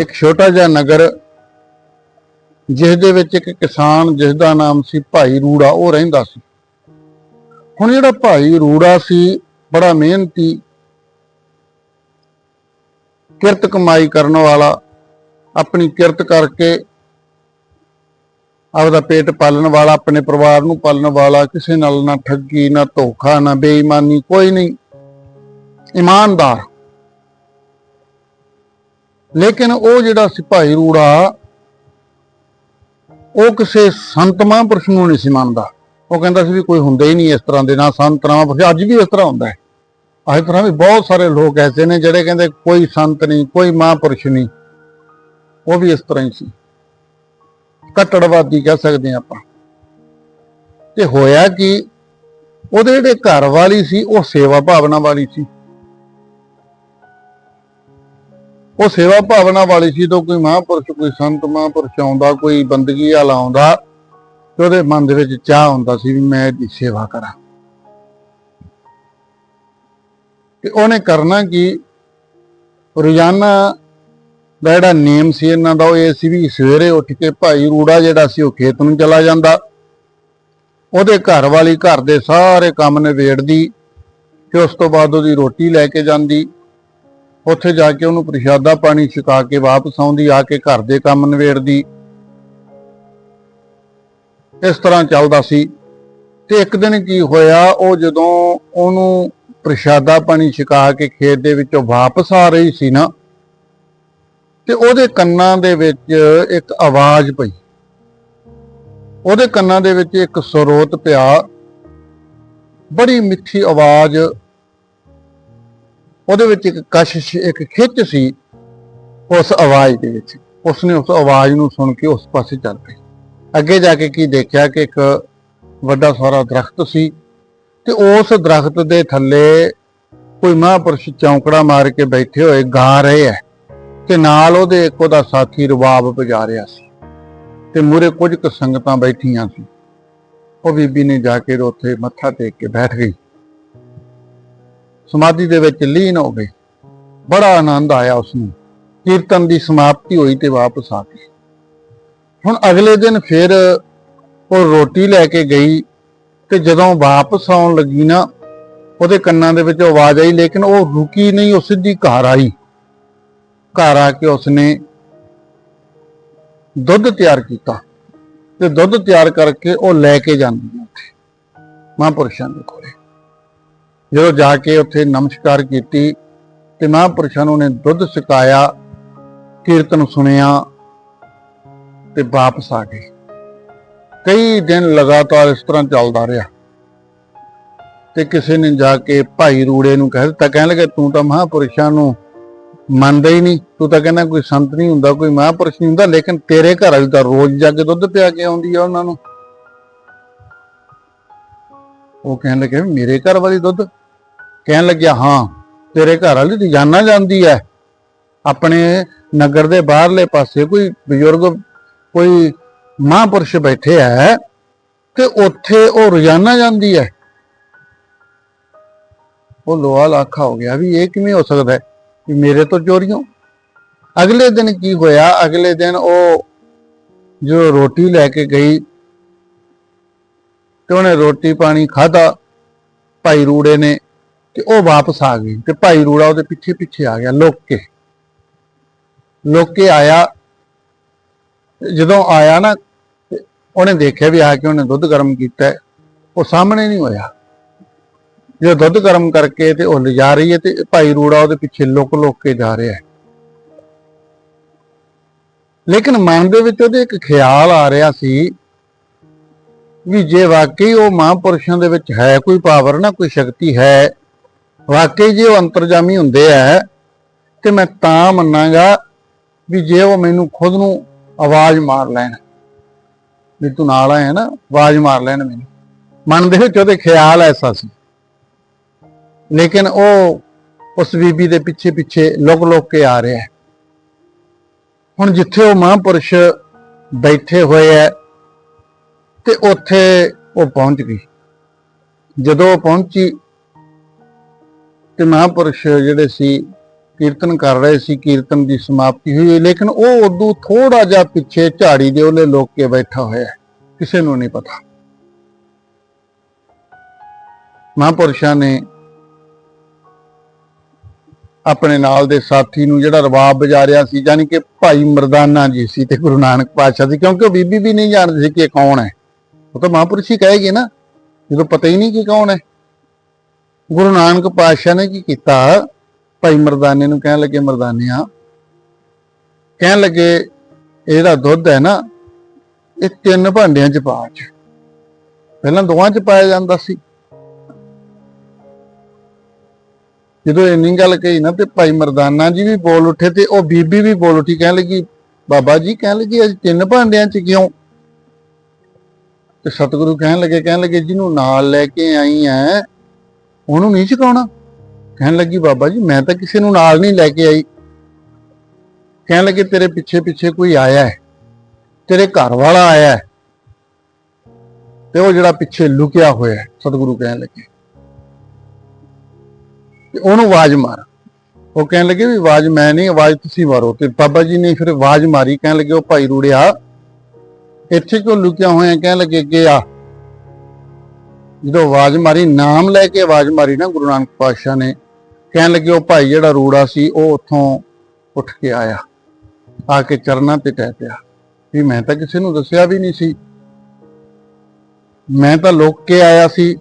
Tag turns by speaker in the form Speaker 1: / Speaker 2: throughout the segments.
Speaker 1: ਇੱਕ ਛੋਟਾ ਜਿਹਾ ਨਗਰ, ਜਿਸ ਦੇ ਵਿੱਚ ਇੱਕ ਕਿਸਾਨ ਜਿਸ ਦਾ ਨਾਮ ਸੀ ਭਾਈ ਰੂੜਾ, ਉਹ ਰਹਿੰਦਾ ਸੀ। ਹੁਣ ਜਿਹੜਾ ਭਾਈ ਰੂੜਾ ਸੀ, ਬੜਾ ਮਿਹਨਤੀ, ਕਿਰਤ ਕਮਾਈ ਕਰਨ ਵਾਲਾ, ਆਪਣੀ ਕਿਰਤ ਕਰਕੇ ਆਪਦਾ ਪੇਟ ਪਾਲਣ ਵਾਲਾ, ਆਪਣੇ ਪਰਿਵਾਰ ਨੂੰ ਪਾਲਣ ਵਾਲਾ, ਕਿਸੇ ਨਾਲ ਨਾ ਠੱਗੀ, ਨਾ ਧੋਖਾ, ਨਾ ਬੇਈਮਾਨੀ, ਕੋਈ ਨਹੀਂ। ਇਮਾਨਦਾਰ। ਲੇਕਿਨ ਉਹ ਜਿਹੜਾ ਸਿਪਾਹੀ ਰੂੜਾ ਉਹ ਕਿਸੇ ਸੰਤ ਮਹਾਂਪੁਰਸ਼ ਨੂੰ ਨਹੀਂ ਸੀ ਮੰਨਦਾ। ਉਹ ਕਹਿੰਦਾ ਸੀ ਵੀ ਕੋਈ ਹੁੰਦਾ ਹੀ ਨਹੀਂ ਇਸ ਤਰ੍ਹਾਂ ਦੇ, ਨਾ ਸੰਤ ਮਹਾਂਪੁਰਸ਼, ਅੱਜ ਵੀ ਇਸ ਤਰ੍ਹਾਂ ਹੁੰਦਾ ਹੈ। ਅੱਜ ਤਰ੍ਹਾਂ ਵੀ ਬਹੁਤ ਸਾਰੇ ਲੋਕ ਐਸੇ ਨੇ ਜਿਹੜੇ ਕਹਿੰਦੇ ਕੋਈ ਸੰਤ ਨਹੀਂ, ਕੋਈ ਮਹਾਂਪੁਰਸ਼ ਨਹੀਂ। ਉਹ ਵੀ ਇਸ ਤਰ੍ਹਾਂ ਹੀ ਸੀ। ਕੱਟੜਵਾਦੀ ਕਹਿ ਸਕਦੇ ਹਾਂ ਆਪਾਂ। ਤੇ ਹੋਇਆ ਕਿ, ਉਹਦੇ ਜਿਹੜੇ ਘਰ ਵਾਲੀ ਸੀ, ਉਹ ਸੇਵਾ ਭਾਵਨਾ ਵਾਲੀ ਸੀ। ਉਹ ਸੇਵਾ ਭਾਵਨਾ ਵਾਲੀ ਸੀ ਤਾਂ ਕੋਈ ਮਹਾਂਪੁਰਸ਼, ਕੋਈ ਸੰਤ ਮਹਾਂਪੁਰਸ਼ ਆਉਂਦਾ, ਕੋਈ ਬੰਦਗੀ ਵਾਲਾ ਆਉਂਦਾ ਤੇ ਉਹਦੇ ਮਨ ਦੇ ਵਿੱਚ ਚਾਹ ਹੁੰਦਾ ਸੀ ਵੀ ਮੈਂ ਇਹਦੀ ਸੇਵਾ ਕਰਾਂ। ਤੇ ਉਹਨੇ ਕਰਨਾ ਕੀ? ਰੋਜ਼ਾਨਾ ਦਾ ਜਿਹੜਾ ਨੇਮ ਸੀ ਇਹਨਾਂ ਦਾ, ਉਹ ਇਹ ਸੀ ਵੀ ਸਵੇਰੇ ਉੱਠ ਕੇ ਭਾਈ ਰੂੜਾ ਜਿਹੜਾ ਸੀ ਉਹ ਖੇਤ ਨੂੰ ਚਲਾ ਜਾਂਦਾ। ਉਹਦੇ ਘਰ ਵਾਲੀ ਘਰ ਦੇ ਸਾਰੇ ਕੰਮ ਨਿਬੇੜਦੀ ਤੇ ਉਸ ਤੋਂ ਬਾਅਦ ਉਹਦੀ ਰੋਟੀ ਲੈ ਕੇ ਜਾਂਦੀ। ਉੱਥੇ ਜਾ ਕੇ ਉਹਨੂੰ ਪ੍ਰਸ਼ਾਦਾ ਪਾਣੀ ਛਕਾ ਕੇ ਵਾਪਸ ਆਉਂਦੀ, ਆ ਕੇ ਘਰ ਦੇ ਕੰਮ ਨਿਬੇੜਦੀ। ਇਸ ਤਰ੍ਹਾਂ ਚੱਲਦਾ ਸੀ। ਤੇ ਇੱਕ ਦਿਨ ਕੀ ਹੋਇਆ, ਉਹ ਜਦੋਂ ਉਹਨੂੰ ਪ੍ਰਸ਼ਾਦਾ ਪਾਣੀ ਛਕਾ ਕੇ ਖੇਤ ਦੇ ਵਿੱਚੋਂ ਵਾਪਸ ਆ ਰਹੀ ਸੀ ਨਾ, ਤੇ ਉਹਦੇ ਕੰਨਾਂ ਦੇ ਵਿੱਚ ਇੱਕ ਆਵਾਜ਼ ਪਈ। ਉਹਦੇ ਕੰਨਾਂ ਦੇ ਵਿੱਚ ਇੱਕ ਸਰੋਤ ਪਿਆ। ਬੜੀ ਮਿੱਠੀ ਆਵਾਜ਼ ਉਹਦੇ ਵਿੱਚ ਇੱਕ ਕਸ਼ਿਸ਼ ਇੱਕ ਖਿੱਚ ਸੀ, ਉਸ ਆਵਾਜ਼ ਦੇ ਵਿੱਚ। ਉਸਨੇ ਉਸ ਆਵਾਜ਼ ਨੂੰ ਸੁਣ ਕੇ ਉਸ ਪਾਸੇ ਚੱਲ ਪਈ। ਅੱਗੇ ਜਾ ਕੇ ਕੀ ਦੇਖਿਆ ਕਿ ਇੱਕ ਵੱਡਾ ਸਾਰਾ ਦਰਖਤ ਸੀ ਤੇ ਉਸ ਦਰਖਤ ਦੇ ਥੱਲੇ ਕੋਈ ਮਹਾਂਪੁਰਸ਼ ਚੌਂਕੜਾ ਮਾਰ ਕੇ ਬੈਠੇ ਹੋਏ ਗਾ ਰਹੇ ਐ ਤੇ ਨਾਲ ਉਹਦੇ ਇੱਕ ਉਹਦਾ ਸਾਥੀ ਰਬਾਬ ਵਜਾ ਰਿਹਾ ਸੀ ਤੇ ਮੂਰੇ ਕੁਝ ਕੁ ਸੰਗਤਾਂ ਬੈਠੀਆਂ ਸੀ। ਉਹ ਬੀਬੀ ਨੇ ਜਾ ਕੇ ਉੱਥੇ ਮੱਥਾ ਟੇਕ ਕੇ ਬੈਠ ਗਈ। ਸਮਾਧੀ ਦੇ ਵਿੱਚ ਲੀਨ ਹੋ ਗਏ। ਬੜਾ ਆਨੰਦ ਆਇਆ ਉਸ ਨੂੰ ਕੀਰਤਨ ਦੀ ਸਮਾਪਤੀ ਹੋਈ ਤੇ ਵਾਪਸ ਆ ਗਈ। ਹੁਣ ਅਗਲੇ ਦਿਨ ਫਿਰ ਉਹ ਰੋਟੀ ਲੈ ਕੇ ਗਈ ਤੇ ਜਦੋਂ ਵਾਪਸ ਆਉਣ ਲੱਗੀ ਨਾ, ਉਹਦੇ ਕੰਨਾਂ ਦੇ ਵਿੱਚ ਆਵਾਜ਼ ਆਈ, ਲੇਕਿਨ ਉਹ ਰੁਕੀ ਨਹੀਂ, ਉਹ ਸਿੱਧੀ ਘਰ ਆਈ। ਘਰ ਆ ਕੇ ਉਸਨੇ ਦੁੱਧ ਤਿਆਰ ਕੀਤਾ ਤੇ ਦੁੱਧ ਤਿਆਰ ਕਰਕੇ ਉਹ ਲੈ ਕੇ ਜਾਂਦੀ ਹੈ ਉੱਥੇ ਮਹਾਂਪੁਰਸ਼ਾਂ ਦੇ ਕੋਲੇ। ਜਦੋਂ ਜਾ ਕੇ ਉੱਥੇ ਨਮਸਕਾਰ ਕੀਤੀ ਤੇ ਮਹਾਂਪੁਰਸ਼ਾਂ ਨੂੰ ਨੇ ਦੁੱਧ ਛਕਾਇਆ, ਕੀਰਤਨ ਸੁਣਿਆ ਤੇ ਵਾਪਸ ਆ ਗਏ। ਕਈ ਦਿਨ ਲਗਾਤਾਰ ਇਸ ਤਰ੍ਹਾਂ ਚੱਲਦਾ ਰਿਹਾ ਤੇ ਕਿਸੇ ਨੇ ਜਾ ਕੇ ਭਾਈ ਰੂੜੇ ਨੂੰ ਕਹਿ ਦਿੱਤਾ, ਕਹਿਣ ਲੱਗੇ, ਤੂੰ ਤਾਂ ਮਹਾਂਪੁਰਸ਼ਾਂ ਨੂੰ ਮੰਨਦਾ ਹੀ ਨਹੀਂ। ਤੂੰ ਤਾਂ ਕਹਿੰਦਾ ਕੋਈ ਸੰਤ ਨਹੀਂ ਹੁੰਦਾ, ਕੋਈ ਮਹਾਂਪੁਰਸ਼ ਨਹੀਂ ਹੁੰਦਾ, ਲੇਕਿਨ ਤੇਰੇ ਘਰ ਵਾਲੀ ਤਾਂ ਰੋਜ਼ ਜਾ ਕੇ ਦੁੱਧ ਪਿਆ ਕੇ ਆਉਂਦੀ ਆ ਉਹਨਾਂ ਨੂੰ। ਉਹ ਕਹਿਣ ਲੱਗੇ, ਮੇਰੇ ਘਰ ਵਾਲੀ ਦੁੱਧ? ਕਹਿਣ ਲੱਗਿਆ, ਹਾਂ, ਤੇਰੇ ਘਰ ਵਾਲੀ ਰੋਜ਼ਾਨਾ ਜਾਂਦੀ ਹੈ ਆਪਣੇ ਨਗਰ ਦੇ ਬਾਹਰਲੇ ਪਾਸੇ ਕੋਈ ਬਜ਼ੁਰਗ, ਕੋਈ ਮਹਾਂਪੁਰਸ਼ ਬੈਠੇ ਹੈ ਤੇ ਉੱਥੇ ਉਹ ਰੋਜ਼ਾਨਾ ਜਾਂਦੀ ਹੈ ਉਹ ਲੋਹਾ ਲਾਖਾ ਹੋ ਗਿਆ ਵੀ ਇਹ ਕਿਵੇਂ ਹੋ ਸਕਦਾ ਹੈ ਵੀ ਮੇਰੇ ਤੋਂ ਚੋਰੀਆਂ ਅਗਲੇ ਦਿਨ ਕੀ ਹੋਇਆ? ਅਗਲੇ ਦਿਨ ਉਹ ਜੋ ਰੋਟੀ ਲੈ ਕੇ ਗਈ ਤੇ ਉਹਨੇ ਰੋਟੀ ਪਾਣੀ ਖਾਧਾ, ਭਾਈ ਰੂੜੇ ਨੇ ਤੇ ਉਹ ਵਾਪਸ ਆ ਗਈ ਤੇ ਭਾਈ ਰੂੜਾ ਉਹਦੇ ਪਿੱਛੇ ਪਿੱਛੇ ਆ ਗਿਆ ਲੁੱਕ ਕੇ ਲੁੱਕ ਕੇ ਆਇਆ, ਜਦੋਂ ਆਇਆ ਨਾ, ਉਹਨੇ ਦੇਖਿਆ ਵੀ ਆ ਕੇ ਉਹਨੇ ਦੁੱਧ ਗਰਮ ਕੀਤਾ, ਉਹ ਸਾਹਮਣੇ ਨਹੀਂ ਹੋਇਆ। ਜਦੋਂ ਦੁੱਧ ਗਰਮ ਕਰਕੇ ਤੇ ਉਹ ਲਿਜਾ ਰਹੀ ਹੈ ਤੇ ਭਾਈ ਰੂੜਾ ਉਹਦੇ ਪਿੱਛੇ ਲੁੱਕ ਲੁਕ ਕੇ ਜਾ ਰਿਹਾ ਹੈ। ਲੇਕਿਨ ਮਨ ਦੇ ਵਿੱਚ ਉਹਦੇ ਇੱਕ ਖਿਆਲ ਆ ਰਿਹਾ ਸੀ ਵੀ ਜੇ ਵਾਕਈ ਉਹ ਮਹਾਂਪੁਰਸ਼ਾਂ ਦੇ ਵਿੱਚ ਹੈ, ਕੋਈ ਪਾਵਰ ਨਾ, ਕੋਈ ਸ਼ਕਤੀ ਹੈ ਵਾਕਈ ਜੇ ਉਹ ਅੰਤਰਜਾਮੀ ਹੁੰਦੇ ਆ, ਤੇ ਮੈਂ ਤਾਂ ਮੰਨਾਂਗਾ ਵੀ ਜੇ ਉਹ ਮੈਨੂੰ ਖੁਦ ਨੂੰ ਆਵਾਜ਼ ਮਾਰ ਲੈਣ, ਵੀ ਤੂੰ ਨਾਲ ਆਇਆ ਨਾ, ਆਵਾਜ਼ ਮਾਰ ਲੈਣ ਮੈਨੂੰ। ਮਨ ਦੇ ਵਿੱਚ ਉਹਦੇ ਖਿਆਲ ਐਸਾ ਸੀ ਲੇਕਿਨ ਉਹ ਉਸ ਬੀਬੀ ਦੇ ਪਿੱਛੇ ਪਿੱਛੇ ਲੁਕ ਲੁਕ ਕੇ ਆ ਰਿਹਾ ਹੁਣ ਜਿੱਥੇ ਉਹ ਮਹਾਂਪੁਰਸ਼ ਬੈਠੇ ਹੋਏ ਐ ਤੇ ਉੱਥੇ ਉਹ ਪਹੁੰਚ ਗਈ। ਜਦੋਂ ਉਹ ਪਹੁੰਚੀ ਤੇ ਮਹਾਂਪੁਰਸ਼ ਜਿਹੜੇ ਸੀ, ਕੀਰਤਨ ਕਰ ਰਹੇ ਸੀ, ਕੀਰਤਨ ਦੀ ਸਮਾਪਤੀ ਹੋਈ ਲੇਕਿਨ ਉਹ ਉਦੋਂ ਥੋੜਾ ਜਿਹਾ ਪਿੱਛੇ ਝਾੜੀ ਦੇ ਉਹਲੇ ਲੋਕ ਕੇ ਬੈਠਾ ਹੋਇਆ ਕਿਸੇ ਨੂੰ ਨਹੀਂ ਪਤਾ। ਮਹਾਂਪੁਰਸ਼ਾਂ ਨੇ ਆਪਣੇ ਨਾਲ ਦੇ ਸਾਥੀ ਨੂੰ ਜਿਹੜਾ ਰਵਾਬ ਵਜਾ ਰਿਹਾ ਸੀ ਯਾਨੀ ਕਿ ਭਾਈ ਮਰਦਾਨਾ ਜੀ ਸੀ ਤੇ ਗੁਰੂ ਨਾਨਕ ਪਾਤਸ਼ਾਹ ਸੀ, ਕਿਉਂਕਿ ਉਹ ਬੀਬੀ ਵੀ ਨਹੀਂ ਜਾਣਦੇ ਸੀ ਕਿ ਇਹ ਕੌਣ ਹੈ। ਉਹ ਤਾਂ ਮਹਾਂਪੁਰਸ਼ ਹੀ ਕਹੇਗੀ ਨਾ, ਜਦੋਂ ਪਤਾ ਹੀ ਨਹੀਂ ਕਿ ਕੌਣ ਹੈ। ਗੁਰੂ ਨਾਨਕ ਪਾਤਸ਼ਾਹ ਨੇ ਕੀ ਕੀਤਾ? ਭਾਈ ਮਰਦਾਨੇ ਨੂੰ ਕਹਿਣ ਲੱਗੇ, ਮਰਦਾਨਿਆ, ਕਹਿਣ ਲੱਗੇ, ਇਹਦਾ ਦੁੱਧ ਹੈ ਨਾ, ਇਹ ਤਿੰਨ ਭਾਂਡਿਆਂ ਚ ਪਾ ਚ ਪਹਿਲਾਂ ਦੋਵਾਂ ਚ ਪਾਇਆ ਜਾਂਦਾ ਸੀ। ਜਦੋਂ ਇੰਨੀ ਗੱਲ ਕਹੀ ਨਾ ਤੇ ਭਾਈ ਮਰਦਾਨਾ ਜੀ ਵੀ ਬੋਲ ਉੱਠੇ ਤੇ ਉਹ ਬੀਬੀ ਵੀ ਬੋਲ ਉੱਠੀ, ਕਹਿਣ ਲੱਗੀ, ਬਾਬਾ ਜੀ, ਕਹਿਣ ਲੱਗੀ, ਅੱਜ ਤਿੰਨ ਭਾਂਡਿਆਂ ਚ ਕਿਉਂ? ਤੇ ਸਤਿਗੁਰੂ ਕਹਿਣ ਲੱਗੇ ਕਹਿਣ ਲੱਗੇ, ਜਿਹਨੂੰ ਨਾਲ ਲੈ ਕੇ ਆਈ ਐ ਉਹਨੂੰ ਨਹੀਂ ਚੁਕਾਉਣਾ ਕਹਿਣ ਲੱਗੀ, ਬਾਬਾ ਜੀ, ਮੈਂ ਤਾਂ ਕਿਸੇ ਨੂੰ ਨਾਲ ਨਹੀਂ ਲੈ ਕੇ ਆਈ। ਕਹਿਣ ਲੱਗੇ, ਤੇਰੇ ਪਿੱਛੇ ਪਿੱਛੇ ਕੋਈ ਆਇਆ ਹੈ? ਤੇਰੇ ਘਰ ਵਾਲਾ ਆਇਆ ਹੈ? ਤੇ ਉਹ ਜਿਹੜਾ ਪਿੱਛੇ ਲੁਕਿਆ ਹੋਇਆ ਹੈ, ਸਤਿਗੁਰੂ ਕਹਿਣ ਲੱਗੇ। ਤੇ ਉਹਨੂੰ ਆਵਾਜ਼ ਮਾਰ। ਉਹ ਕਹਿਣ ਲੱਗੇ, ਵੀ ਆਵਾਜ਼ ਮੈਂ ਨਹੀਂ, ਆਵਾਜ਼ ਤੁਸੀਂ ਮਾਰੋ। ਤੇ ਬਾਬਾ ਜੀ ਨੇ ਫਿਰ ਆਵਾਜ਼ ਮਾਰੀ, ਕਹਿਣ ਲੱਗੇ, ਉਹ ਭਾਈ ਰੂੜਿਆ, ਇੱਥੇ ਕਿਉਂ ਲੁਕਿਆ ਹੋਇਆ ਕਹਿਣ ਲੱਗੇ ਕਿ ਆ। ਜਦੋਂ ਆਵਾਜ਼ ਮਾਰੀ, ਨਾਮ ਲੈ ਕੇ ਆਵਾਜ਼ ਮਾਰੀ ਨਾ ਗੁਰੂ ਨਾਨਕ ਪਾਤਸ਼ਾਹ ਨੇ, ਕਹਿਣ ਲੱਗੇ, ਉਹ ਭਾਈ ਜਿਹੜਾ ਰੂੜਾ ਸੀ, ਉਹ ਉੱਥੋਂ ਉੱਠ ਕੇ ਆਇਆ, ਆ ਕੇ ਚਰਨਾਂ ਤੇ ਟਹਿ ਪਿਆ। ਵੀ ਮੈਂ ਤਾਂ ਕਿਸੇ ਨੂੰ ਦੱਸਿਆ ਵੀ ਨਹੀਂ ਸੀ। ਮੈਂ ਤਾਂ ਲੋਕ ਕੇ ਆਇਆ ਸੀ।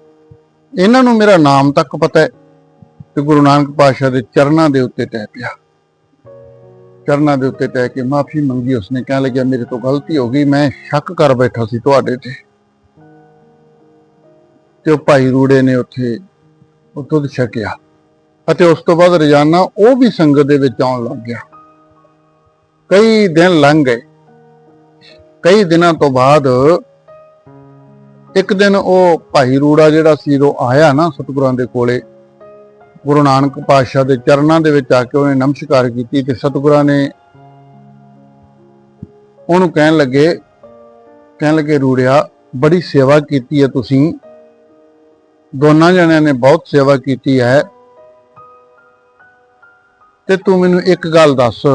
Speaker 1: ਇਹਨਾਂ ਨੂੰ ਮੇਰਾ ਨਾਮ ਤੱਕ ਪਤਾ ਹੈ ਤੇ ਗੁਰੂ ਨਾਨਕ ਪਾਤਸ਼ਾਹ ਦੇ ਚਰਨਾਂ ਦੇ ਉੱਤੇ ਟਹਿ ਪਿਆ। ਚਰਨਾਂ ਦੇ ਉੱਤੇ ਟਹਿ ਕੇ ਮਾਫੀ ਮੰਗੀ, ਉਸਨੇ ਕਹਿਣ ਲੱਗਿਆ, ਮੇਰੇ ਤੋਂ ਗਲਤੀ ਹੋ ਗਈ, ਮੈਂ ਸ਼ੱਕ ਕਰ ਬੈਠਾ ਸੀ ਤੁਹਾਡੇ ਤੇ। ਤੇ ਉਹ ਭਾਈ ਰੂੜੇ ਨੇ ਉੱਥੇ ਉਹ ਦੁੱਧ ਛਕਿਆ ਅਤੇ ਉਸ ਤੋਂ ਬਾਅਦ ਰੋਜ਼ਾਨਾ ਉਹ ਵੀ ਸੰਗਤ ਦੇ ਵਿੱਚ ਆਉਣ ਲੱਗ ਗਿਆ। ਕਈ ਦਿਨ ਲੰਘ ਗਏ। ਕਈ ਦਿਨਾਂ ਤੋਂ ਬਾਅਦ ਇੱਕ ਦਿਨ ਉਹ ਭਾਈ ਰੂੜਾ ਜਿਹੜਾ ਸੀ ਉਹ ਆਇਆ ਨਾ ਸਤਿਗੁਰਾਂ ਦੇ ਕੋਲੇ, ਗੁਰੂ ਨਾਨਕ ਪਾਤਸ਼ਾਹ ਦੇ ਚਰਨਾਂ ਦੇ ਵਿੱਚ ਆ ਕੇ ਉਹਨੇ ਨਮਸਕਾਰ ਕੀਤੀ ਤੇ ਸਤਿਗੁਰਾਂ ਨੇ ਉਹਨੂੰ ਕਹਿਣ ਲੱਗੇ ਕਹਿਣ ਲੱਗੇ, ਰੂੜਿਆ, ਬੜੀ ਸੇਵਾ ਕੀਤੀ ਹੈ ਤੁਸੀਂ। ਦੋਨਾਂ ਜਣਿਆਂ ਨੇ ਬਹੁਤ ਸੇਵਾ ਕੀਤੀ ਹੈ। ਤੇ ਤੂੰ ਮੈਨੂੰ ਇੱਕ ਗੱਲ ਦੱਸ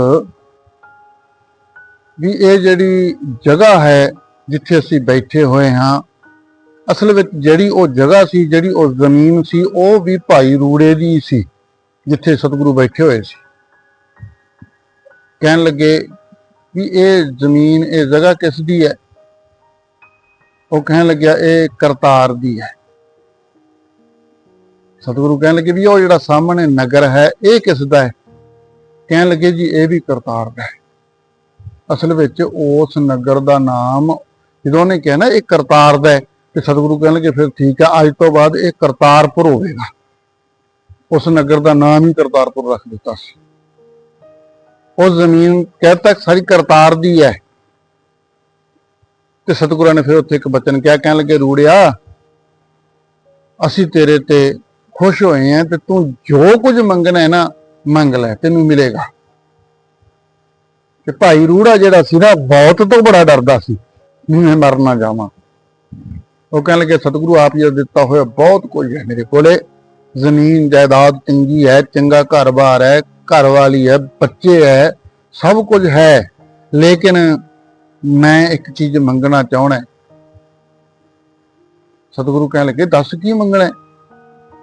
Speaker 1: ਵੀ ਇਹ ਜਿਹੜੀ ਜਗ੍ਹਾ ਹੈ ਜਿੱਥੇ ਅਸੀਂ ਬੈਠੇ ਹੋਏ ਹਾਂ, ਅਸਲ ਵਿੱਚ ਜਿਹੜੀ ਉਹ ਜਗ੍ਹਾ ਸੀ, ਜਿਹੜੀ ਉਹ ਜ਼ਮੀਨ ਸੀ, ਉਹ ਵੀ ਭਾਈ ਰੂੜੇ ਦੀ ਸੀ, ਜਿੱਥੇ ਸਤਿਗੁਰੂ ਬੈਠੇ ਹੋਏ ਸੀ। ਕਹਿਣ ਲੱਗੇ ਵੀ ਇਹ ਜ਼ਮੀਨ, ਇਹ ਜਗ੍ਹਾ ਕਿਸ ਦੀ ਹੈ? ਉਹ ਕਹਿਣ ਲੱਗਿਆ, ਇਹ ਕਰਤਾਰ ਦੀ ਹੈ। ਸਤਿਗੁਰੂ ਕਹਿਣ ਲੱਗੇ ਵੀ ਉਹ ਜਿਹੜਾ ਸਾਹਮਣੇ ਨਗਰ ਹੈ, ਇਹ ਕਿਸ ਦਾ ਹੈ? ਕਹਿਣ ਲੱਗੇ ਜੀ, ਇਹ ਵੀ ਕਰਤਾਰ ਦਾ ਹੈ। ਅਸਲ ਵਿੱਚ ਉਸ ਨਗਰ ਦਾ ਨਾਮ ਜਦੋਂ ਉਹਨੇ ਕਿਹਾ ਨਾ, ਇਹ ਕਰਤਾਰ ਦਾ ਹੈ, ਤੇ ਸਤਿਗੁਰੂ ਕਹਿਣ ਲੱਗੇ ਫਿਰ ਠੀਕ ਆ, ਅੱਜ ਤੋਂ ਬਾਅਦ ਇਹ ਕਰਤਾਰਪੁਰ ਹੋਵੇਗਾ। ਉਸ ਨਗਰ ਦਾ ਨਾਮ ਹੀ ਕਰਤਾਰਪੁਰ ਰੱਖ ਦਿੱਤਾ ਸੀ। ਉਹ ਜ਼ਮੀਨ ਕਹਿ ਤੱਕ ਸਾਰੀ ਕਰਤਾਰ ਦੀ ਹੈ। ਤੇ ਸਤਿਗੁਰਾਂ ਨੇ ਫਿਰ ਉੱਥੇ ਇੱਕ ਬਚਨ ਕਿਹਾ, ਕਹਿਣ ਲੱਗੇ, ਰੂੜਿਆ, ਅਸੀਂ ਤੇਰੇ ਤੇ ਖੁਸ਼ ਹੋਏ ਆ ਤੇ ਤੂੰ ਜੋ ਕੁਝ ਮੰਗਣਾ ਹੈ ਨਾ, ਮੰਗ ਲੈ, ਤੈਨੂੰ ਮਿਲੇਗਾ। ਤੇ ਭਾਈ ਰੂੜਾ ਜਿਹੜਾ ਸੀ ਨਾ, ਬਹੁਤ ਤੋਂ ਬੜਾ ਡਰਦਾ ਸੀ ਮੈਂ ਮਰ ਨਾ ਜਾਵਾਂ। ਉਹ ਕਹਿਣ ਲੱਗੇ, ਸਤਿਗੁਰੂ ਆਪ ਜੀ ਦਿੱਤਾ ਹੋਇਆ ਬਹੁਤ ਕੁਝ ਹੈ ਮੇਰੇ ਕੋਲੇ। ਜ਼ਮੀਨ, ਜਾਇਦਾਦ ਚੰਗੀ ਹੈ, ਚੰਗਾ ਘਰ-ਬਾਰ ਹੈ ਘਰ ਵਾਲੀ ਹੈ, ਬੱਚੇ ਹੈ, ਸਭ ਕੁਝ ਹੈ। ਲੇਕਿਨ ਮੈਂ ਇੱਕ ਚੀਜ਼ ਮੰਗਣਾ ਚਾਹਣਾ ਸਤਿਗੁਰੂ ਕਹਿਣ ਲੱਗੇ, ਦੱਸ ਕੀ ਮੰਗਣਾ ਹੈ?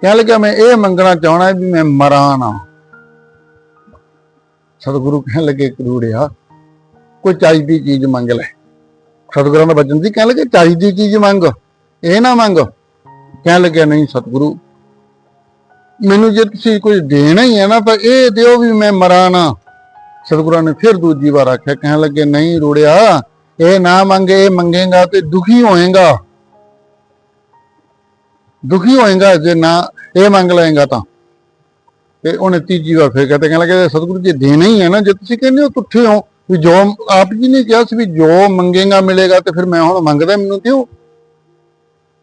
Speaker 1: ਕਹਿਣ ਲੱਗਾ ਮੈਂ ਇਹ ਮੰਗਣਾ ਚਾਹਣਾ ਵੀ ਮੈਂ ਮਰਾਂ ਨਾ। ਸਤਿਗੁਰੂ ਕਹਿਣ ਲੱਗੇ ਕਰੂੜਿਆ ਕੋਈ ਚਾਹੀਦੀ ਚੀਜ਼ ਮੰਗ ਲੈ। ਸਤਿਗੁਰਾਂ ਦਾ ਬਚਨ ਸੀ, ਕਹਿਣ ਲੱਗੇ, ਚਾਹੀਦੀ ਚੀਜ਼ ਮੰਗ, ਇਹ ਨਾ ਮੰਗ। ਕਹਿਣ ਲੱਗਿਆ, ਨਹੀਂ ਸਤਿਗੁਰੂ, ਮੈਨੂੰ ਜੇ ਤੁਸੀਂ ਕੁਝ ਦੇਣਾ ਹੀ ਹੈ ਨਾ, ਤਾਂ ਇਹ ਦਿਓ ਵੀ ਮੈਂ ਮਰਾਂ ਨਾ। ਸਤਿਗੁਰਾਂ ਨੇ ਫਿਰ ਦੂਜੀ ਵਾਰ ਆਖਿਆ, ਕਹਿਣ ਲੱਗੇ, ਨਹੀਂ ਰੋੜਿਆ, ਇਹ ਨਾ ਮੰਗੇ, ਇਹ ਮੰਗੇਗਾ ਤੇ ਦੁਖੀ ਹੋਏਗਾ। ਦੁਖੀ ਹੋਏਗਾ ਜੇ ਨਾ ਇਹ ਮੰਗ ਲਏਗਾ ਤਾਂ। ਤੇ ਉਹਨੇ ਤੀਜੀ ਵਾਰ ਫਿਰ ਕਹਤੇ ਕਹਿਣ ਲੱਗੇ ਸਤਿਗੁਰੂ ਜੀ, ਦੇਣਾ ਹੀ ਹੈ ਨਾ। ਜੇ ਤੁਸੀਂ ਕਹਿੰਦੇ ਹੋ, ਤੁੱਠੇ ਹੋ, ਵੀ ਜੋ ਆਪ ਜੀ ਨੇ ਕਿਹਾ ਸੀ ਵੀ ਜੋ ਮੰਗੇਗਾ, ਮਿਲੇਗਾ, ਤੇ ਫਿਰ ਮੈਂ ਹੁਣ ਮੰਗਦਾ ਮੈਨੂੰ ਦਿਓ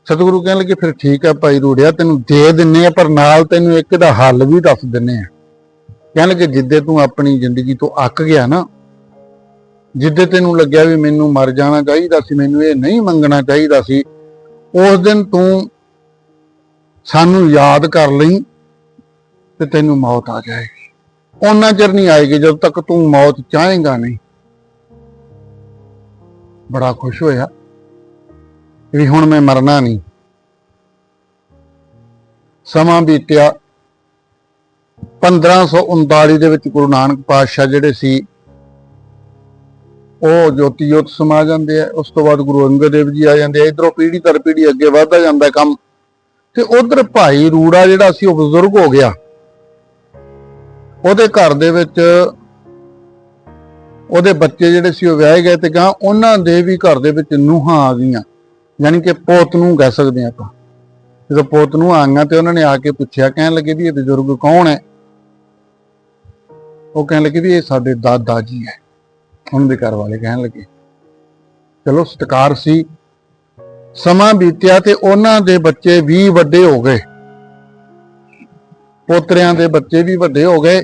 Speaker 1: ਸਤਿਗੁਰੂ ਕਹਿਣ ਲੱਗੇ, ਫਿਰ ਠੀਕ ਹੈ ਭਾਈ ਰੂੜਿਆ, ਤੈਨੂੰ ਦੇ ਦਿੰਨੇ ਆ, ਪਰ ਨਾਲ ਤੈਨੂੰ ਇੱਕ ਦਾ ਹੱਲ ਵੀ ਦੱਸ ਦਿੰਨੇ ਆ। ਕਹਿਣ ਲੱਗੇ, ਜਿੱਦੇ ਤੂੰ ਆਪਣੀ ਜ਼ਿੰਦਗੀ ਤੋਂ ਅੱਕ ਗਿਆ ਨਾ, ਜਿੱਦੇ ਤੈਨੂੰ ਲੱਗਿਆ ਵੀ ਮੈਨੂੰ ਮਰ ਜਾਣਾ ਚਾਹੀਦਾ ਸੀ, ਮੈਨੂੰ ਇਹ ਨਹੀਂ ਮੰਗਣਾ ਚਾਹੀਦਾ ਸੀ, ਉਸ ਦਿਨ ਤੂੰ ਸਾਨੂੰ ਯਾਦ ਕਰ ਲਈ ਤੇ ਤੈਨੂੰ ਮੌਤ ਆ ਜਾਏਗੀ। ਉਹਨਾਂ ਚਿਰ ਨਹੀਂ ਆਏਗੀ ਜਦੋਂ ਤੱਕ ਤੂੰ ਮੌਤ ਚਾਹੇਗਾ ਨਹੀਂ। ਬੜਾ ਖੁਸ਼ ਹੋਇਆ ਵੀ ਹੁਣ ਮੈਂ ਮਰਨਾ ਨਹੀਂ। ਸਮਾਂ ਬੀਤਿਆ। 1539 ਦੇ ਵਿੱਚ ਗੁਰੂ ਨਾਨਕ ਪਾਤਸ਼ਾਹ ਜਿਹੜੇ ਸੀ, ਉਹ ਜੋਤੀ ਜੋਤ ਸਮਾ ਜਾਂਦੇ ਆ। ਉਸ ਤੋਂ ਬਾਅਦ ਗੁਰੂ ਅੰਗਦ ਦੇਵ ਜੀ ਆ ਜਾਂਦੇ ਆ। ਇਧਰੋਂ ਪੀੜ੍ਹੀ ਦਰ ਪੀੜ੍ਹੀ ਅੱਗੇ ਵਧਦਾ ਜਾਂਦਾ ਕੰਮ। ਤੇ ਉਧਰ ਭਾਈ ਰੂੜਾ ਜਿਹੜਾ ਸੀ ਉਹ ਬਜ਼ੁਰਗ ਹੋ ਗਿਆ। ਉਹਦੇ ਘਰ ਦੇ ਵਿੱਚ ਉਹਦੇ ਬੱਚੇ ਜਿਹੜੇ ਸੀ ਉਹ ਵਿਆਹੇ ਗਏ ਤੇ ਗਾਂ ਉਹਨਾਂ ਦੇ ਵੀ ਘਰ ਦੇ ਵਿੱਚ ਨੂਹਾਂ ਆ ਗਈਆਂ। ਯਾਨੀ ਕਿ ਪੋਤ ਨੂੰ ਕਹਿ ਸਕਦੇ ਆਪਾਂ। ਜਦੋਂ ਪੋਤ ਨੂੰ ਆਈਆਂ ਤੇ ਉਹਨਾਂ ਨੇ ਆ ਕੇ ਪੁੱਛਿਆ, ਕਹਿਣ ਲੱਗੇ ਵੀ ਇਹ ਬਜ਼ੁਰਗ ਕੌਣ ਹੈ? ਉਹ ਕਹਿਣ ਲੱਗੇ ਵੀ ਇਹ ਸਾਡੇ ਦਾਦਾ ਜੀ ਹੈ। ਉਹਨਾਂ ਦੇ ਘਰ ਵਾਲੇ ਕਹਿਣ ਲੱਗੇ। ਚਲੋ ਸਤਿਕਾਰ ਸੀ। ਸਮਾਂ ਬੀਤਿਆ ਤੇ ਉਹਨਾਂ ਦੇ ਬੱਚੇ ਵੀ ਵੱਡੇ ਹੋ ਗਏ। ਪੋਤਰਿਆਂ ਦੇ ਬੱਚੇ ਵੀ ਵੱਡੇ ਹੋ ਗਏ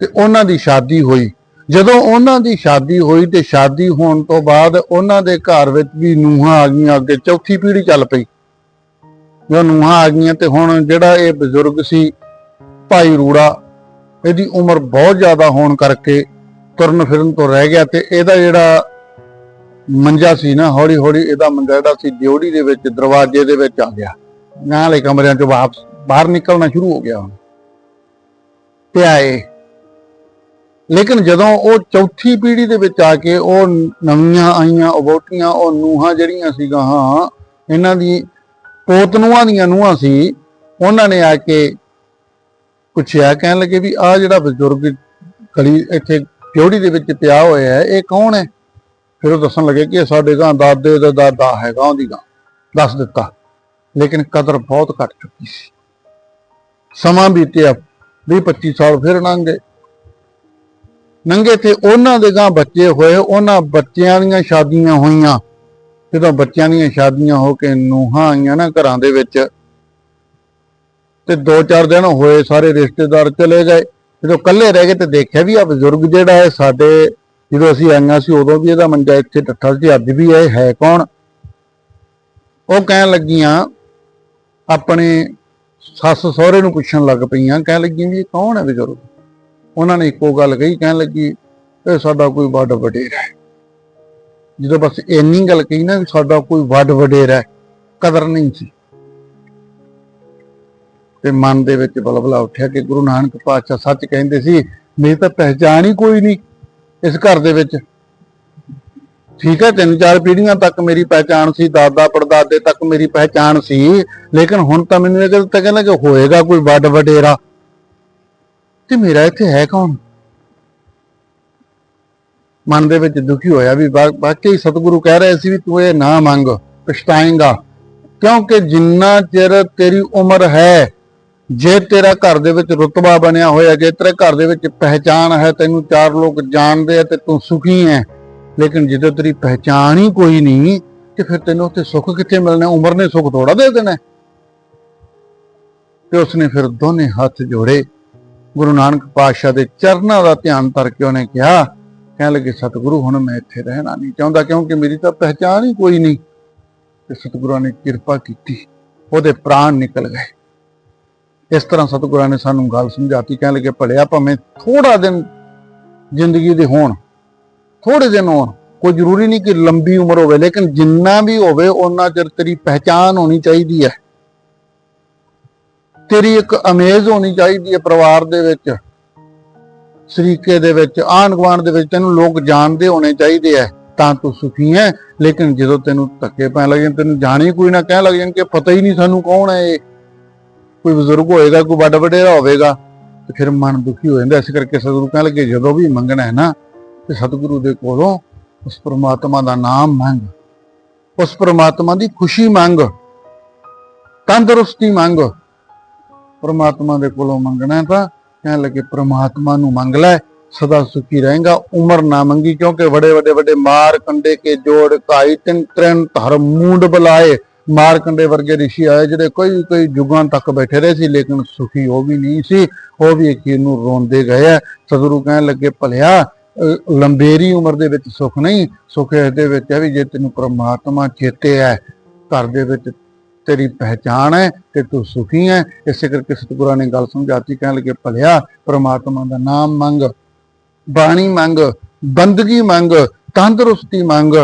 Speaker 1: ਤੇ ਉਹਨਾਂ ਦੀ ਸ਼ਾਦੀ ਹੋਈ। ਜਦੋਂ ਉਹਨਾਂ ਦੀ ਸ਼ਾਦੀ ਹੋਈ ਤੇ ਸ਼ਾਦੀ ਹੋਣ ਤੋਂ ਬਾਅਦ ਉਹਨਾਂ ਦੇ ਘਰ ਵਿੱਚ ਵੀ ਨੂਹਾਂ ਆ ਗਈਆਂ, ਅੱਗੇ ਚੌਥੀ ਪੀੜ੍ਹੀ ਚੱਲ ਪਈ। ਜਦੋਂ ਨੂਹਾਂ ਆ ਗਈਆਂ ਤੇ ਹੁਣ ਜਿਹੜਾ ਇਹ ਬਜ਼ੁਰਗ ਸੀ, ਭਾਈ ਰੂੜਾ, ਇਹਦੀ ਉਮਰ ਬਹੁਤ ਜ਼ਿਆਦਾ ਹੋਣ ਕਰਕੇ ਤੁਰਨ ਫਿਰਨ ਤੋਂ ਰਹਿ ਗਿਆ ਤੇ ਇਹਦਾ ਜਿਹੜਾ ਮੰਜਾ ਸੀ ਨਾ ਹੌਲੀ ਹੌਲੀ ਇਹਦਾ ਮੰਜਾ ਜਿਹੜਾ ਸੀ ਡਿਉੜੀ ਦੇ ਵਿੱਚ, ਦਰਵਾਜ਼ੇ ਦੇ ਵਿੱਚ ਆ ਗਿਆ। ਨਾਲ ਵਾਲੇ ਕਮਰਿਆਂ ਚੋਂ ਵਾਪਸ, ਬਾਹਰ ਨਿਕਲਣਾ ਸ਼ੁਰੂ ਹੋ ਗਿਆ ਹੁਣ। ਤੇ ਲੇਕਿਨ ਜਦੋਂ ਉਹ ਚੌਥੀ ਪੀੜ੍ਹੀ ਦੇ ਵਿੱਚ ਆ ਕੇ ਉਹ ਨਵੀਆਂ ਆਈਆਂ ਉਬੋਟੀਆਂ ਉਹ ਨੂਹਾਂ ਜਿਹੜੀਆਂ ਸੀਗਾ, ਹਾਂ, ਇਹਨਾਂ ਦੀ ਪੋਤਨੂਆਂ ਦੀਆਂ ਨੂਹਾਂ ਸੀ, ਉਹਨਾਂ ਨੇ ਆ ਕੇ ਪੁੱਛਿਆ, ਕਹਿਣ ਲੱਗੇ ਵੀ ਆ ਜਿਹੜਾ ਬਜ਼ੁਰਗ ਕਲੀ ਇੱਥੇ ਪਿਉੜੀ ਦੇ ਵਿੱਚ ਪਿਆ ਹੋਇਆ ਹੈ, ਇਹ ਕੌਣ ਹੈ? ਫਿਰ ਉਹ ਦੱਸਣ ਲੱਗੇ ਕਿ ਸਾਡੇ ਗਾਂ, ਦਾਦੇ ਦਾ ਦਾਦਾ ਹੈਗਾ ਉਹਦੀ ਗਾਂ। ਦੱਸ ਦਿੱਤਾ। ਲੇਕਿਨ ਕਦਰ ਬਹੁਤ ਘਟ ਚੁੱਕੀ ਸੀ। ਸਮਾਂ ਬੀਤਿਆ 20 25 ਸਾਲ ਫਿਰ ਲੰਘ ਗਏ। ਨੰਗੇ ਤੇ ਉਹਨਾਂ ਦੇ ਗਾਂ ਬੱਚੇ ਹੋਏ। ਉਹਨਾਂ ਬੱਚਿਆਂ ਦੀਆਂ ਸ਼ਾਦੀਆਂ ਹੋਈਆਂ। ਜਦੋਂ ਬੱਚਿਆਂ ਦੀਆਂ ਸ਼ਾਦੀਆਂ ਹੋ ਕੇ ਨੂਹਾਂ ਆਈਆਂ ਨਾ ਘਰਾਂ ਦੇ ਵਿੱਚ, ਤੇ ਦੋ ਚਾਰ ਦਿਨ ਹੋਏ ਸਾਰੇ ਰਿਸ਼ਤੇਦਾਰ ਚਲੇ ਗਏ। ਜਦੋਂ ਇਕੱਲੇ ਰਹਿ ਗਏ ਤੇ ਦੇਖਿਆ ਵੀ ਆ ਬਜ਼ੁਰਗ ਜਿਹੜਾ ਹੈ, ਸਾਡੇ ਜਦੋਂ ਅਸੀਂ ਆਈਆਂ ਸੀ ਉਦੋਂ ਵੀ ਇਹਦਾ ਮੰਜਾ ਇੱਥੇ ਡੱਠਾ ਸੀ, ਅੱਜ ਵੀ ਇਹ ਹੈ ਕੌਣ? ਉਹ ਕਹਿਣ ਲੱਗੀਆਂ, ਆਪਣੇ ਸੱਸ ਸਹੁਰੇ ਨੂੰ ਪੁੱਛਣ ਲੱਗ ਪਈਆਂ, ਕਹਿਣ ਲੱਗੀਆਂ ਵੀ ਇਹ ਕੌਣ ਹੈ ਬਜ਼ੁਰਗ ਉਹਨਾਂ ਨੇ ਇੱਕੋ ਗੱਲ ਕਹੀ, ਕਹਿਣ ਲੱਗੀ, ਇਹ ਸਾਡਾ ਕੋਈ ਵੱਡ ਵਡੇਰਾ ਹੈ। ਜਦੋਂ ਬਸ ਇੰਨੀ ਗੱਲ ਕਹੀ ਨਾ ਵੀ ਸਾਡਾ ਕੋਈ ਵੱਡ ਵਡੇਰਾ ਹੈ, ਕਦਰ ਨਹੀਂ ਸੀ। ਤੇ ਮਨ ਦੇ ਵਿੱਚ ਬਲਬਲਾ ਉੱਠਿਆ ਕਿ ਗੁਰੂ ਨਾਨਕ ਪਾਤਸ਼ਾਹ ਸੱਚ ਕਹਿੰਦੇ ਸੀ ਮੇਰੀ ਤਾਂ ਪਹਿਚਾਣ ਹੀ ਕੋਈ ਨਹੀਂ। ਇਸ ਘਰ ਦੇ ਵਿੱਚ। ਠੀਕ ਹੈ, ਤਿੰਨ ਚਾਰ ਪੀੜ੍ਹੀਆਂ ਤੱਕ ਮੇਰੀ ਪਹਿਚਾਣ ਸੀ, ਦਾਦਾ ਪੜਦਾਦੇ ਤੱਕ ਮੇਰੀ ਪਹਿਚਾਣ ਸੀ। ਲੇਕਿਨ ਹੁਣ ਤਾਂ ਮੈਨੂੰ ਇਹ ਤਾਂ ਕਹਿੰਦਾ ਕਿ ਹੋਏਗਾ ਕੋਈ ਵੱਡ ਵਡੇਰਾ। ਤੇ ਮੇਰਾ ਇੱਥੇ ਹੈ ਕੌਣ? ਮਨ ਦੇ ਵਿੱਚ ਦੁਖੀ ਹੋਇਆ ਵੀ ਵਾ- ਵਾਕਈ ਸਤਿਗੁਰੂ ਕਹਿ ਰਹੇ ਸੀ ਵੀ ਤੂੰ ਇਹ ਨਾ ਮੰਗ, ਪਛਤਾਏਗਾ। ਕਿਉਂਕਿ ਜਿੰਨਾ ਚਿਰ ਤੇਰੀ ਉਮਰ ਹੈ ਜੇ ਤੇਰਾ ਘਰ ਦੇ ਵਿੱਚ ਰੁਤਬਾ ਬਣਿਆ ਹੋਇਆ, ਜੇ ਤੇਰੇ ਘਰ ਦੇ ਵਿੱਚ ਪਹਿਚਾਨ ਹੈ, ਤੈਨੂੰ ਚਾਰ ਲੋਕ ਜਾਣਦੇ ਆ ਤੇ ਤੂੰ ਸੁਖੀ ਹੈ ਲੇਕਿਨ ਜਦੋਂ ਤੇਰੀ ਪਹਿਚਾਨ ਹੀ ਕੋਈ ਨਹੀਂ, ਤੇ ਫਿਰ ਤੈਨੂੰ ਉੱਥੇ ਸੁੱਖ ਕਿੱਥੇ ਮਿਲਣਾ? ਉਮਰ ਨੇ ਸੁੱਖ ਥੋੜਾ ਦੇ ਦੇਣਾ। ਤੇ ਉਸਨੇ ਫਿਰ ਦੋਨੇ ਹੱਥ ਜੋੜੇ। ਗੁਰੂ ਨਾਨਕ ਪਾਤਸ਼ਾਹ ਦੇ ਚਰਨਾਂ ਦਾ ਧਿਆਨ ਧਰ ਕੇ ਉਹਨੇ ਕਿਹਾ, ਕਹਿਣ ਲੱਗੇ, ਸਤਿਗੁਰੂ, ਹੁਣ ਮੈਂ ਇੱਥੇ ਰਹਿਣਾ ਨਹੀਂ ਚਾਹੁੰਦਾ, ਕਿਉਂਕਿ ਮੇਰੀ ਤਾਂ ਪਹਿਚਾਨ ਹੀ ਕੋਈ ਨਹੀਂ। ਤੇ ਸਤਿਗੁਰਾਂ ਨੇ ਕਿਰਪਾ ਕੀਤੀ। ਉਹਦੇ ਪ੍ਰਾਣ ਨਿਕਲ ਗਏ। ਇਸ ਤਰ੍ਹਾਂ ਸਤਿਗੁਰਾਂ ਨੇ ਸਾਨੂੰ ਗੱਲ ਸਮਝਾਤੀ, ਕਹਿਣ ਲੱਗੇ, ਭਲਿਆ ਭਾਵੇਂ ਥੋੜਾ ਦਿਨ ਜ਼ਿੰਦਗੀ ਦੇ ਹੋਣ ਥੋੜੇ ਦਿਨ ਹੋਣ, ਕੋਈ ਜ਼ਰੂਰੀ ਨਹੀਂ ਕਿ ਲੰਬੀ ਉਮਰ ਹੋਵੇ, ਲੇਕਿਨ ਜਿੰਨਾ ਵੀ ਹੋਵੇ, ਉਹਨਾਂ ਚਿਰ ਤੇਰੀ ਪਹਿਚਾਨ ਹੋਣੀ ਚਾਹੀਦੀ ਹੈ। ਤੇਰੀ ਇੱਕ ਅਮੇਜ਼ ਹੋਣੀ ਚਾਹੀਦੀ ਹੈ ਪਰਿਵਾਰ ਦੇ ਵਿੱਚ, ਸ਼ਰੀਕੇ ਦੇ ਵਿੱਚ ਆਂਢ ਗੁਆਂਢ ਦੇ ਵਿੱਚ, ਤੈਨੂੰ ਲੋਕ ਜਾਣਦੇ ਹੋਣੇ ਚਾਹੀਦੇ ਐ ਤਾਂ ਤੂੰ ਸੁਖੀ ਹੈ, ਲੇਕਿਨ ਜਦੋਂ ਤੈਨੂੰ ਧੱਕੇ ਪੈਣ ਲੱਗੇ ਤੈਨੂੰ ਜਾਣੀ ਕੋਈ ਨਾ ਕਹਿਣ ਲੱਗ ਜਾਣ ਕਿ ਪਤਾ ਹੀ ਨਹੀਂ ਸਾਨੂੰ ਕੌਣ ਹੈ ਇਹ। ਕੋਈ ਬਜ਼ੁਰਗ ਹੋਏਗਾ, ਕੋਈ ਵੱਡ ਵਡੇਰਾ ਹੋਵੇਗਾ, ਤੇ ਫਿਰ ਮਨ ਦੁਖੀ ਹੋ ਜਾਂਦਾ। ਇਸ ਕਰਕੇ ਸਤਿਗੁਰੂ ਕਹਿਣ ਲੱਗੇ, ਜਦੋਂ ਵੀ ਮੰਗਣਾ ਹੈ ਨਾ, ਤੇ ਸਤਿਗੁਰੂ ਦੇ ਕੋਲੋਂ ਉਸ ਪ੍ਰਮਾਤਮਾ ਦਾ ਨਾਮ ਮੰਗ। ਉਸ ਪ੍ਰਮਾਤਮਾ ਦੀ ਖੁਸ਼ੀ ਮੰਗ। ਤੰਦਰੁਸਤੀ ਮੰਗ। ਪ੍ਰਮਾਤਮਾ ਦੇ ਕੋਲੋਂ ਮੰਗਣਾ ਤਾਂ ਕਹਿਣ ਲੱਗੇ, ਪ੍ਰਮਾਤਮਾ ਨੂੰ ਮੰਗ ਲੈ, ਸਦਾ ਸੁਖੀ ਰਹੇਗਾ, ਉਮਰ ਨਾ ਮੰਗੀ, ਕਿਉਂਕਿ ਬੜੇ ਵੱਡੇ ਵੱਡੇ ਮਾਰ, ਕੰਡੇ ਕੇ ਜੋੜ ਕਾਈ ਤਿੰਨ ਤ੍ਰਿਣ ਧਰ, ਮੂੰਡ ਬੁਲਾਏ ਮਾਰਕੰਡੇ ਵਰਗੇ ਰਿਸ਼ੀ ਆਏ ਜਿਹੜੇ ਕੋਈ ਕੋਈ ਜੁਗਾਂ ਤੱਕ ਬੈਠੇ ਰਹੇ ਸੀ, ਲੇਕਿਨ ਸੁਖੀ ਉਹ ਵੀ ਨਹੀਂ ਸੀ, ਉਹ ਵੀ ਇੱਕ ਨੂੰ ਰੋਂਦੇ ਗਏ ਸਤਿਗੁਰੂ ਕਹਿਣ ਲੱਗੇ, ਭਲਿਆ ਲੰਬੇਰੀ ਉਮਰ ਦੇ ਵਿੱਚ ਸੁਖ ਨਹੀਂ, ਸੁਖ ਇਸ ਵਿੱਚ ਹੈ ਵੀ ਜੇ ਤੈਨੂੰ ਪ੍ਰਮਾਤਮਾ ਚੇਤੇ ਹੈ, ਘਰ ਦੇ ਵਿੱਚ ਤੇਰੀ ਪਹਿਚਾਣ ਹੈ ਤੇ ਤੂੰ ਸੁਖੀ ਹੈ। ਇਸੇ ਕਰਕੇ ਸਤਿਗੁਰਾਂ ਨੇ ਗੱਲ ਸਮਝਾਤੀ, ਕਹਿਣ ਲੱਗੇ, ਭਲਿਆ, ਪ੍ਰਮਾਤਮਾ ਦਾ ਨਾਮ ਮੰਗ, ਬਾਣੀ ਮੰਗ, ਬੰਦਗੀ ਮੰਗ, ਤੰਦਰੁਸਤੀ ਮੰਗ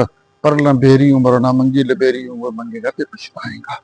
Speaker 1: ਪਰ ਲੰਬੇਰੀ ਉਮਰ ਨਾ ਮੰਗੀ ਲਬੇਰੀ ਉਮਰ ਮੰਗੇਗਾ ਤੇ ਪਛਤਾਏਗਾ।